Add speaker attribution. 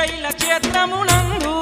Speaker 1: శైల క్షేత్రమునందు